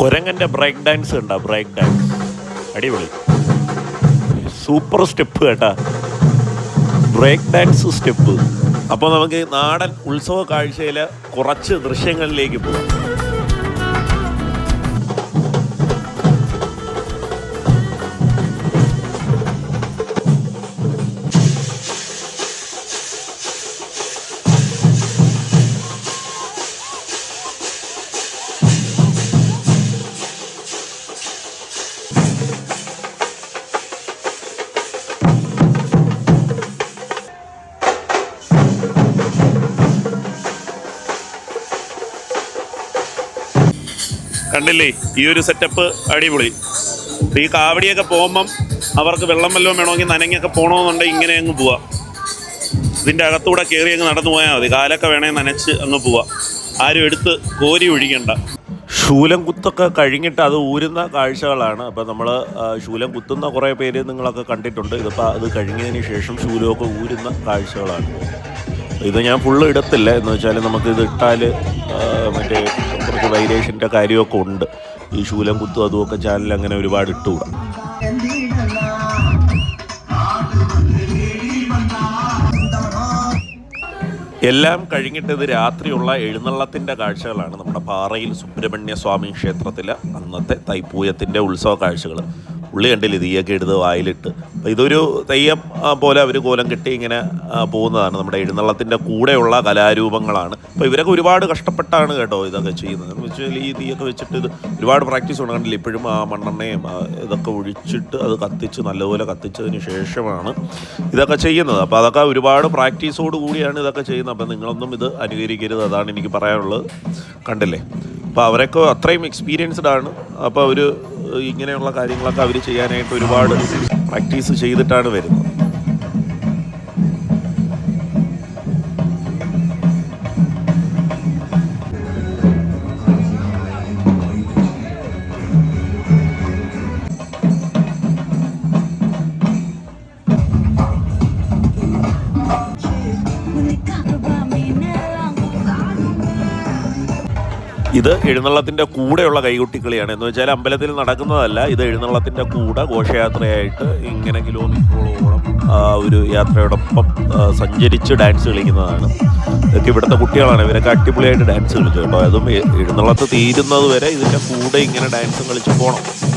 കൊരങ്ങന്റെ break dance കണ്ട break dance അടിപൊളി. Super step കേട്ടാ. ബ്രേക്ക് ഡാൻസ് സ്റ്റെപ്പ് അപ്പോൾ നമുക്ക് നാടൻ ഉത്സവ കാഴ്ചയിലെ കുറച്ച് ദൃശ്യങ്ങളിലേക്ക് പോകാം. കണ്ടില്ലേ? ഈ ഒരു സെറ്റപ്പ് അടിപൊളി. ഈ കാവടിയൊക്കെ പോകുമ്പം അവർക്ക് വെള്ളം വല്ലതും വേണമെങ്കിൽ നനഞ്ഞൊക്കെ പോകണമെന്നുണ്ടെങ്കിൽ ഇങ്ങനെ അങ്ങ് പോവാം. ഇതിന്റെ അകത്തൂടെ കയറി അങ്ങ് നടന്നു പോയാൽ മതി. കാലൊക്കെ വേണേൽ നനച്ച് അങ്ങ് പോവാം. ആരും എടുത്ത് കോരി ഒഴിക്കണ്ട. ശൂലം കുത്തൊക്കെ കഴിഞ്ഞിട്ട് അത് ഊരുന്ന കാഴ്ചകളാണ്. അപ്പോൾ നമ്മൾ ശൂലം കുത്തുന്ന കുറേ പേര് നിങ്ങളൊക്കെ കണ്ടിട്ടുണ്ട്. ഇതിപ്പോൾ അത് കഴിഞ്ഞതിന് ശേഷം ശൂലമൊക്കെ ഊരുന്ന കാഴ്ചകളാണ്. ഇത് ഞാൻ ഫുള്ള് ഇടത്തില്ല. എന്ന് വെച്ചാൽ നമുക്ക് ഇത് ഇട്ടാൽ മറ്റേ കുറച്ച് വൈരേഷന്റെ കാര്യമൊക്കെ ഉണ്ട്. ഈ ശൂലം കുത്തും അതുമൊക്കെ ചാനൽ അങ്ങനെ ഒരുപാട് ഇട്ടുകൂടാ. എല്ലാം കഴിഞ്ഞിട്ട് ഇത് രാത്രിയുള്ള എഴുന്നള്ളത്തിന്റെ കാഴ്ചകളാണ്. നമ്മുടെ പാറയിൽ സുബ്രഹ്മണ്യ സ്വാമി ക്ഷേത്രത്തിലെ അന്നത്തെ തൈപ്പൂയത്തിന്റെ ഉത്സവ കാഴ്ചകൾ പുള്ളി കണ്ടില്ല തീയൊക്കെ എടുത്ത് വായിലിട്ട്. അപ്പോൾ ഇതൊരു തെയ്യം പോലെ അവർ കോലം കെട്ടി ഇങ്ങനെ പോകുന്നതാണ്. നമ്മുടെ എഴുന്നള്ളത്തിന്റെ കൂടെയുള്ള കലാരൂപങ്ങളാണ്. അപ്പോൾ ഇവരൊക്കെ ഒരുപാട് കഷ്ടപ്പെട്ടാണ് കേട്ടോ ഇതൊക്കെ ചെയ്യുന്നത്. എന്ന് വെച്ചാൽ ഈ തീയൊക്കെ വെച്ചിട്ട് ഇത് ഒരുപാട് പ്രാക്ടീസ് ഉണ്ട്. ഇപ്പോഴും ആ മണ്ണെണ്ണയും ഇതൊക്കെ ഒഴിച്ചിട്ട് അത് കത്തിച്ച് നല്ലപോലെ കത്തിച്ചതിന് ശേഷമാണ് ഇതൊക്കെ ചെയ്യുന്നത്. അപ്പോൾ അതൊക്കെ ഒരുപാട് പ്രാക്ടീസോട് കൂടിയാണ് ഇതൊക്കെ ചെയ്യുന്നത്. അപ്പോൾ നിങ്ങളൊന്നും ഇത് അനുകരിക്കരുത്. അതാണ് എനിക്ക് പറയാനുള്ളത്. കണ്ടില്ലേ? അപ്പോൾ അവരൊക്കെ അത്രയും എക്സ്പീരിയൻസ്ഡ് ആണ്. അപ്പോൾ അവർ ഇങ്ങനെയുള്ള കാര്യങ്ങളൊക്കെ അവർ ചെയ്യാനായിട്ട് ഒരുപാട് പ്രാക്ടീസ് ചെയ്തിട്ടാണ് വരുന്നത്. ഇത് എഴുന്നള്ളത്തിന്റെ കൂടെയുള്ള കൈകൊട്ടിക്കളിയാണ്. എന്ന് വെച്ചാൽ അമ്പലത്തിൽ നടക്കുന്നതല്ല ഇത് എഴുന്നള്ളത്തിന്റെ കൂടെ ഘോഷയാത്രയായിട്ട് ഇങ്ങനെ കിലോമീറ്ററോളം ഒരു യാത്രയോടൊപ്പം സഞ്ചരിച്ച് ഡാൻസ് കളിക്കുന്നതാണ്. ഇതൊക്കെ ഇവിടുത്തെ കുട്ടികളാണ് ഇവരൊക്കെ അടിപൊളിയായിട്ട് ഡാൻസ് കളിച്ചു കേട്ടോ. അതും എഴുന്നള്ളത്ത് തീരുന്നത് വരെ ഇതിന്റെ കൂടെ ഇങ്ങനെ ഡാൻസും കളിച്ച് പോകണം